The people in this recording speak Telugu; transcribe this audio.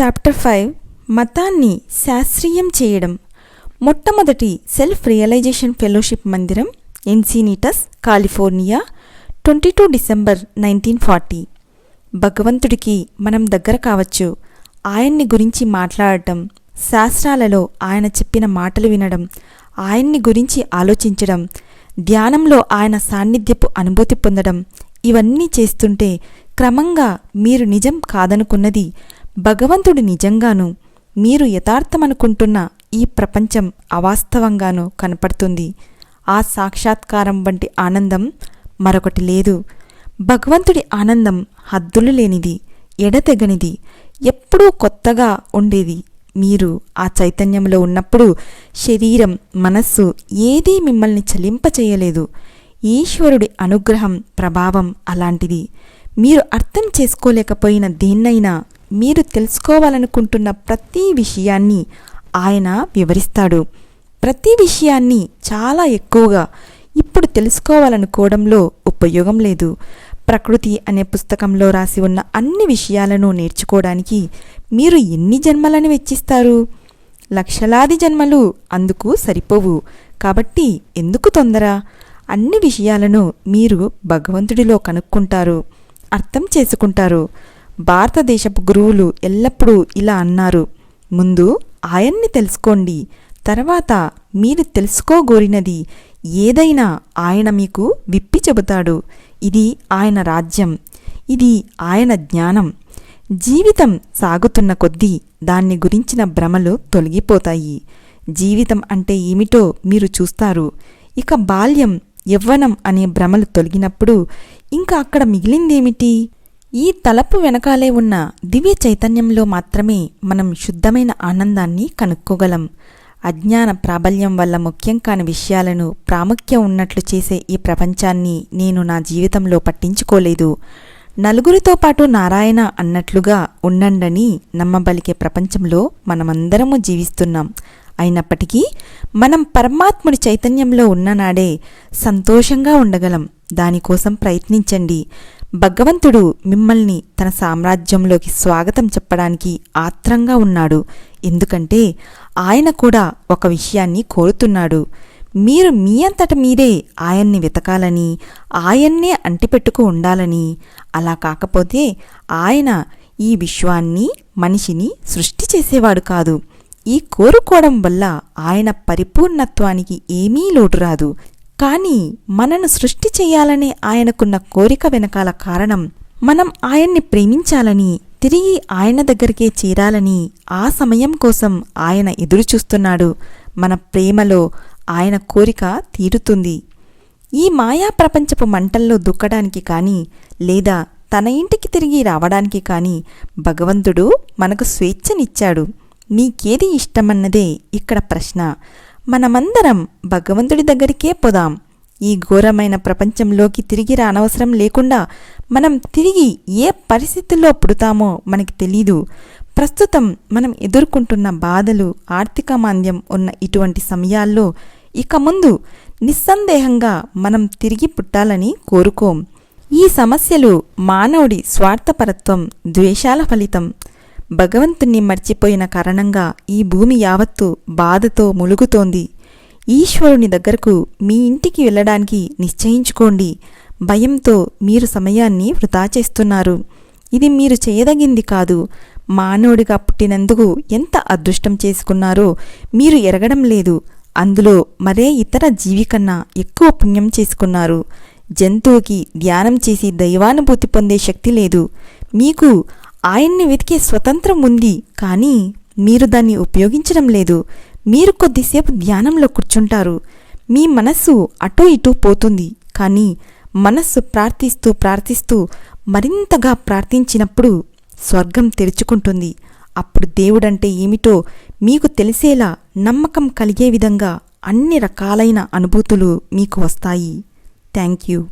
చాప్టర్ ఫైవ్ మతాన్ని శాస్త్రీయం చేయడం. మొట్టమొదటి సెల్ఫ్ రియలైజేషన్ ఫెలోషిప్ మందిరం Encinitas California twenty two December nineteen forty. భగవంతుడికి మనం దగ్గర కావచ్చు. ఆయన్ని గురించి మాట్లాడటం శాస్త్రాలలో ఆయన చెప్పిన మాటలు వినడం ఆయన్ని గురించి ఆలోచించడం ధ్యానంలో ఆయన సాన్నిధ్యపు అనుభూతి పొందడం ఇవన్నీ చేస్తుంటే క్రమంగా మీరు నిజం కాదనుకున్నది భగవంతుడు నిజంగాను మీరు యథార్థమనుకుంటున్న ఈ ప్రపంచం అవాస్తవంగానూ కనపడుతుంది. ఆ సాక్షాత్కారం వంటి ఆనందం మరొకటి లేదు. భగవంతుడి ఆనందం హద్దులు లేనిది ఎడతెగనిది ఎప్పుడూ కొత్తగా ఉండేది. మీరు ఆ చైతన్యంలో ఉన్నప్పుడు శరీరం మనస్సు ఏదీ మిమ్మల్ని చలింపచేయలేదు ఈశ్వరుడి అనుగ్రహం ప్రభావం అలాంటిది. మీరు అర్థం చేసుకోలేకపోయిన దేన్నైనా మీరు తెలుసుకోవాలనుకుంటున్న ప్రతి విషయాన్ని ఆయన వివరిస్తాడు. ప్రతి విషయాన్ని చాలా ఎక్కువగా ఇప్పుడు తెలుసుకోవాలనుకోవడంలో ఉపయోగం లేదు. ప్రకృతి అనే పుస్తకంలో రాసి ఉన్న అన్ని విషయాలను నేర్చుకోవడానికి మీరు ఎన్ని జన్మలను వెచ్చిస్తారు? లక్షలాది జన్మలు అందుకు సరిపోవు. కాబట్టి ఎందుకు తొందర? అన్ని విషయాలను మీరు భగవంతుడిలో కనుక్కుంటారు అర్థం చేసుకుంటారు. భారతదేశపు గురువులు ఎల్లప్పుడూ ఇలా అన్నారు. ముందు ఆయన్ని తెలుసుకోండి తర్వాత మీరు తెలుసుకోగోరినది ఏదైనా ఆయన మీకు విప్పి చెబుతాడు. ఇది ఆయన రాజ్యం ఇది ఆయన జ్ఞానం. జీవితం సాగుతున్న కొద్దీ దాన్ని గురించిన భ్రమలు తొలగిపోతాయి. జీవితం అంటే ఏమిటో మీరు చూస్తారు. ఇక బాల్యం యవ్వనం అనే భ్రమలు తొలగినప్పుడు ఇంకా అక్కడ మిగిలిందేమిటి? ఈ తలపు వెనకాలే ఉన్న దివ్య చైతన్యంలో మాత్రమే మనం శుద్ధమైన ఆనందాన్ని కనుక్కోగలం. అజ్ఞాన ప్రాబల్యం వల్ల ముఖ్యం కాని విషయాలను ప్రాముఖ్యం ఉన్నట్లు చేసే ఈ ప్రపంచాన్ని నేను నా జీవితంలో పట్టించుకోలేదు. నలుగురితో పాటు నారాయణ అన్నట్లుగా ఉండండని నమ్మబలికే ప్రపంచంలో మనమందరము జీవిస్తున్నాం. అయినప్పటికీ మనం పరమాత్ముడి చైతన్యంలో ఉన్ననాడే సంతోషంగా ఉండగలం. దానికోసం ప్రయత్నించండి. భగవంతుడు మిమ్మల్ని తన సామ్రాజ్యంలోకి స్వాగతం చెప్పడానికి ఆత్రంగా ఉన్నాడు. ఎందుకంటే ఆయన కూడా ఒక విషయాన్ని కోరుతున్నాడు. మీరు మీ అంతట మీరే ఆయన్ని వెతకాలని ఆయన్నే అంటిపెట్టుకు ఉండాలని. అలా కాకపోతే ఆయన ఈ విశ్వాన్ని మనిషిని సృష్టి చేసేవాడు కాదు. ఈ కోరుకోవడం వల్ల ఆయన పరిపూర్ణత్వానికి ఏమీ లోటు రాదు. కానీ మనను సృష్టి చేయాలనే ఆయనకున్న కోరిక వెనకాల కారణం మనం ఆయన్ని ప్రేమించాలని తిరిగి ఆయన దగ్గరికే చేరాలని ఆ సమయం కోసం ఆయన ఎదురుచూస్తున్నాడు. మన ప్రేమలో ఆయన కోరిక తీరుతుంది. ఈ మాయా ప్రపంచపు మంటల్లో దుక్కడానికి కానీ లేదా తన ఇంటికి తిరిగి రావడానికి కానీ భగవంతుడు మనకు స్వేచ్ఛనిచ్చాడు. నీకేది ఇష్టమన్నదే ఇక్కడ ప్రశ్న. మనమందరం భగవంతుడి దగ్గరికే పోదాం. ఈ ఘోరమైన ప్రపంచంలోకి తిరిగి రానవసరం లేకుండా మనం తిరిగి ఏ పరిస్థితుల్లో పుడతామో మనకి తెలీదు. ప్రస్తుతం మనం ఎదుర్కొంటున్న బాధలు ఆర్థిక మాంద్యం ఉన్న ఇటువంటి సమయాల్లో ఇక ముందు నిస్సందేహంగా మనం తిరిగి పుట్టాలని కోరుకోం. ఈ సమస్యలు మానవుడి స్వార్థపరత్వం ద్వేషాల ఫలితం. భగవంతుణ్ణి మర్చిపోయిన కారణంగా ఈ భూమి యావత్తు బాధతో ములుగుతోంది. ఈశ్వరుని దగ్గరకు మీ ఇంటికి వెళ్ళడానికి నిశ్చయించుకోండి. భయంతో మీరు సమయాన్ని వృధా చేస్తున్నారు. ఇది మీరు చేయదగింది కాదు. మానవుడిగా పుట్టినందుకు ఎంత అదృష్టం చేసుకున్నారో మీరు ఎరగడం లేదు. అందులో మరే ఇతర జీవి కన్నా ఎక్కువ పుణ్యం చేసుకున్నారు. జంతువుకి ధ్యానం చేసి దైవానుభూతి పొందే శక్తి లేదు. మీకు ఆయన్ని వెతికే స్వతంత్రం ఉంది. కానీ మీరు దాన్ని ఉపయోగించడం లేదు. మీరు కొద్దిసేపు ధ్యానంలో కూర్చుంటారు. మీ మనస్సు అటూ ఇటూ పోతుంది. కానీ మనస్సు ప్రార్థిస్తూ ప్రార్థిస్తూ మరింతగా ప్రార్థించినప్పుడు స్వర్గం తెరుచుకుంటుంది. అప్పుడు దేవుడంటే ఏమిటో మీకు తెలిసేలా నమ్మకం కలిగే విధంగా అన్ని రకాలైన అనుభూతులు మీకు వస్తాయి. Thank you.